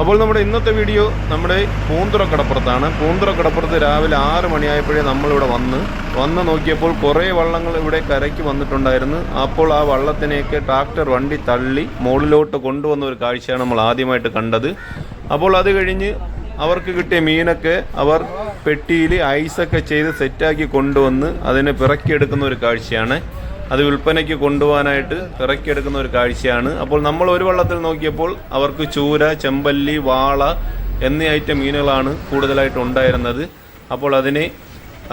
അപ്പോൾ നമ്മുടെ ഇന്നത്തെ വീഡിയോ നമ്മുടെ പൂന്തുറ കടപ്പുറത്താണ് പൂന്തുറ കടപ്പുറത്ത് രാവിലെ ആറ് മണിയായപ്പോഴേ നമ്മളിവിടെ വന്ന്. വന്ന് നോക്കിയപ്പോൾ കുറേ വള്ളങ്ങൾ ഇവിടെ കരയ്ക്ക് വന്നിട്ടുണ്ടായിരുന്നു. അപ്പോൾ ആ വള്ളത്തിനെയൊക്കെ ട്രാക്ടർ വണ്ടി തള്ളി മുകളിലോട്ട് കൊണ്ടുവന്ന ഒരു കാഴ്ചയാണ് നമ്മൾ ആദ്യമായിട്ട് കണ്ടത്. അപ്പോൾ അത് കഴിഞ്ഞ് അവർക്ക് കിട്ടിയ മീനൊക്കെ അവർ പെട്ടിയിൽ ഐസൊക്കെ ചെയ്ത് സെറ്റാക്കി കൊണ്ടുവന്ന് അതിനെ പിറക്കിയെടുക്കുന്ന ഒരു കാഴ്ചയാണ്. അത് വിൽപ്പനയ്ക്ക് കൊണ്ടുപോകാനായിട്ട് ഇറക്കിയെടുക്കുന്ന ഒരു കാഴ്ചയാണ്. അപ്പോൾ നമ്മൾ ഒരു വള്ളത്തിൽ നോക്കിയപ്പോൾ അവർക്ക് ചൂര ചെമ്പല്ലി വാള എന്നീ ഐറ്റം മീനുകളാണ് കൂടുതലായിട്ട് ഉണ്ടായിരുന്നത്. അപ്പോൾ അതിനെ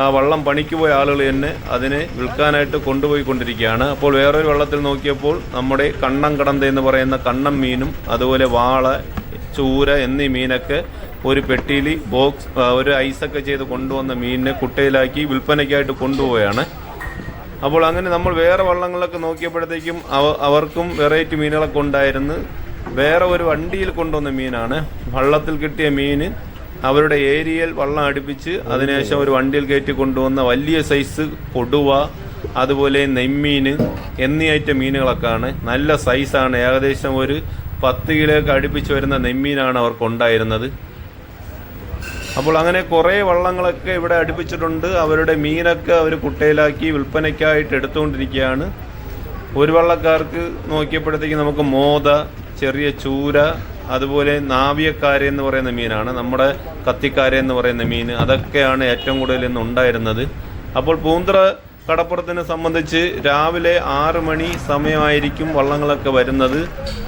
ആ വള്ളം പണിക്ക് പോയ ആളുകൾ തന്നെ അതിനെ വിൽക്കാനായിട്ട് കൊണ്ടുപോയി കൊണ്ടിരിക്കുകയാണ്. അപ്പോൾ വേറൊരു വള്ളത്തിൽ നോക്കിയപ്പോൾ നമ്മുടെ കണ്ണം കടന്ത എന്ന് പറയുന്ന കണ്ണം മീനും അതുപോലെ വാള ചൂര എന്നീ മീനൊക്കെ ഒരു പെട്ടിയിൽ ബോക്സ് ഒരു ഐസൊക്കെ ചെയ്ത് കൊണ്ടുവന്ന മീനിനെ കുട്ടയിലാക്കി വിൽപ്പനയ്ക്കായിട്ട് കൊണ്ടുപോവുകയാണ്. അപ്പോൾ അങ്ങനെ നമ്മൾ വേറെ വള്ളങ്ങളിലൊക്കെ നോക്കിയപ്പോഴത്തേക്കും അവ അവർക്കും വെറൈറ്റി മീനുകളൊക്കെ ഉണ്ടായിരുന്നു. വേറെ ഒരു വണ്ടിയിൽ കൊണ്ടുവന്ന മീനാണ്. വള്ളത്തിൽ കിട്ടിയ മീന് അവരുടെ ഏരിയയിൽ വള്ളം അടുപ്പിച്ച് അതിനുശേഷം ഒരു വണ്ടിയിൽ കയറ്റി കൊണ്ടുവന്ന വലിയ സൈസ് കൊടുവ അതുപോലെ നെമ്മീൻ എന്നീ ഐറ്റം മീനുകളൊക്കെയാണ്. നല്ല സൈസാണ് ഏകദേശം ഒരു പത്ത് കിലോയൊക്കെ അടുപ്പിച്ച് വരുന്ന നെമ്മീനാണ് അവർക്കുണ്ടായിരുന്നത് അപ്പോൾ അങ്ങനെ കുറേ വള്ളങ്ങളൊക്കെ ഇവിടെ അടുപ്പിച്ചിട്ടുണ്ട്. അവരുടെ മീനൊക്കെ അവർ കുട്ടയിലാക്കി വിൽപ്പനയ്ക്കായിട്ട് എടുത്തുകൊണ്ടിരിക്കുകയാണ്. ഒരു വള്ളക്കാർക്ക് നോക്കിയപ്പോഴത്തേക്ക് നമുക്ക് മോത ചെറിയ ചൂര അതുപോലെ നാവിയക്കാര എന്ന് പറയുന്ന മീനാണ്. നമ്മുടെ കത്തിക്കാര എന്ന് പറയുന്ന മീൻ അതൊക്കെയാണ് ഏറ്റവും കൂടുതൽ ഇന്ന് ഉണ്ടായിരുന്നത്. അപ്പോൾ പൂന്തറ കടപ്പുറത്തിനെ സംബന്ധിച്ച് രാവിലെ ആറ് മണി സമയമായിരിക്കും വള്ളങ്ങളൊക്കെ വരുന്നത്.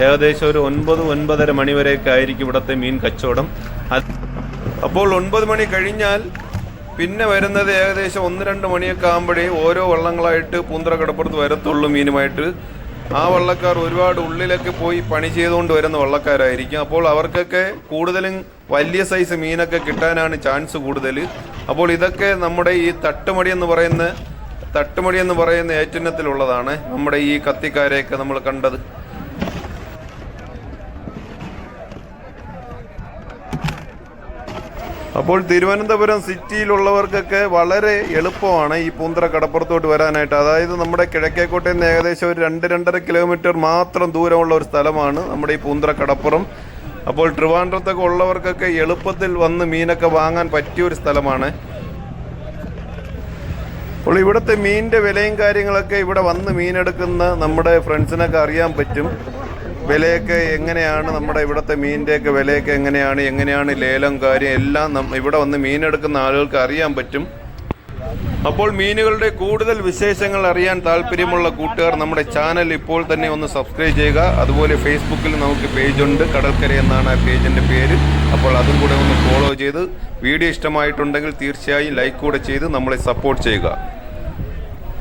ഏകദേശം ഒരു ഒൻപത് ഒൻപതര മണി വരെയൊക്കെ ആയിരിക്കും ഇവിടുത്തെ മീൻ കച്ചവടം. അപ്പോൾ ഒൻപത് മണി കഴിഞ്ഞാൽ പിന്നെ വരുന്നത് ഏകദേശം ഒന്ന് രണ്ട് മണിയൊക്കെ ആകുമ്പോഴേ ഓരോ വള്ളങ്ങളായിട്ട് പൂന്തറ കടപ്പുറത്ത് വരത്തുള്ളൂ മീനുമായിട്ട്. ആ വള്ളക്കാർ ഒരുപാട് ഉള്ളിലൊക്കെ പോയി പണി ചെയ്തുകൊണ്ട് വരുന്ന വള്ളക്കാരായിരിക്കും. അപ്പോൾ അവർക്കൊക്കെ കൂടുതലും വലിയ സൈസ് മീനൊക്കെ കിട്ടാനാണ് ചാൻസ് കൂടുതൽ. അപ്പോൾ ഇതൊക്കെ നമ്മുടെ ഈ തട്ടുമടി എന്ന് പറയുന്ന തട്ടുമടി എന്ന് പറയുന്ന ഏറ്റിനത്തിലുള്ളതാണ് നമ്മുടെ ഈ കത്തിക്കാരെയൊക്കെ നമ്മൾ കണ്ടത്. അപ്പോൾ തിരുവനന്തപുരം സിറ്റിയിലുള്ളവർക്കൊക്കെ വളരെ എളുപ്പമാണ് ഈ പൂന്തറ കടപ്പുറത്തോട്ട് വരാനായിട്ട്. അതായത് നമ്മുടെ കിഴക്കേക്കോട്ടയിൽ നിന്ന് ഏകദേശം ഒരു രണ്ട് രണ്ടര കിലോമീറ്റർ മാത്രം ദൂരമുള്ള ഒരു സ്ഥലമാണ് നമ്മുടെ ഈ പൂന്തറ കടപ്പുറം. അപ്പോൾ ട്രിവാൻഡ്രത്തൊക്കെ ഉള്ളവർക്കൊക്കെ എളുപ്പത്തിൽ വന്ന് മീനൊക്കെ വാങ്ങാൻ പറ്റിയ ഒരു സ്ഥലമാണ്. അപ്പോൾ ഇവിടുത്തെ മീനിന്റെ വിലയും കാര്യങ്ങളൊക്കെ ഇവിടെ വന്ന് മീനെടുക്കുന്ന നമ്മുടെ ഫ്രണ്ട്സിനൊക്കെ അറിയാൻ പറ്റും. വിലയൊക്കെ എങ്ങനെയാണ് നമ്മുടെ ഇവിടുത്തെ മീനിന്റെയൊക്കെ വിലയൊക്കെ എങ്ങനെയാണ് എങ്ങനെയാണ് ലേലം കാര്യം എല്ലാം ഇവിടെ വന്ന് മീനെടുക്കുന്ന ആളുകൾക്ക് അറിയാൻ പറ്റും. അപ്പോൾ മീനുകളുടെ കൂടുതൽ വിശേഷങ്ങൾ അറിയാൻ താല്പര്യമുള്ള കൂട്ടുകാർ നമ്മുടെ ചാനൽ ഇപ്പോൾ തന്നെ ഒന്ന് സബ്സ്ക്രൈബ് ചെയ്യുക. അതുപോലെ ഫേസ്ബുക്കിൽ നമുക്ക് പേജുണ്ട് കടൽക്കര എന്നാണ് ആ പേജിന്റെ പേര്. അപ്പോൾ അതും കൂടെ ഒന്ന് ഫോളോ ചെയ്ത് വീഡിയോ ഇഷ്ടമായിട്ടുണ്ടെങ്കിൽ തീർച്ചയായും ലൈക്ക് കൂടെ ചെയ്ത് നമ്മളെ സപ്പോർട്ട് ചെയ്യുക.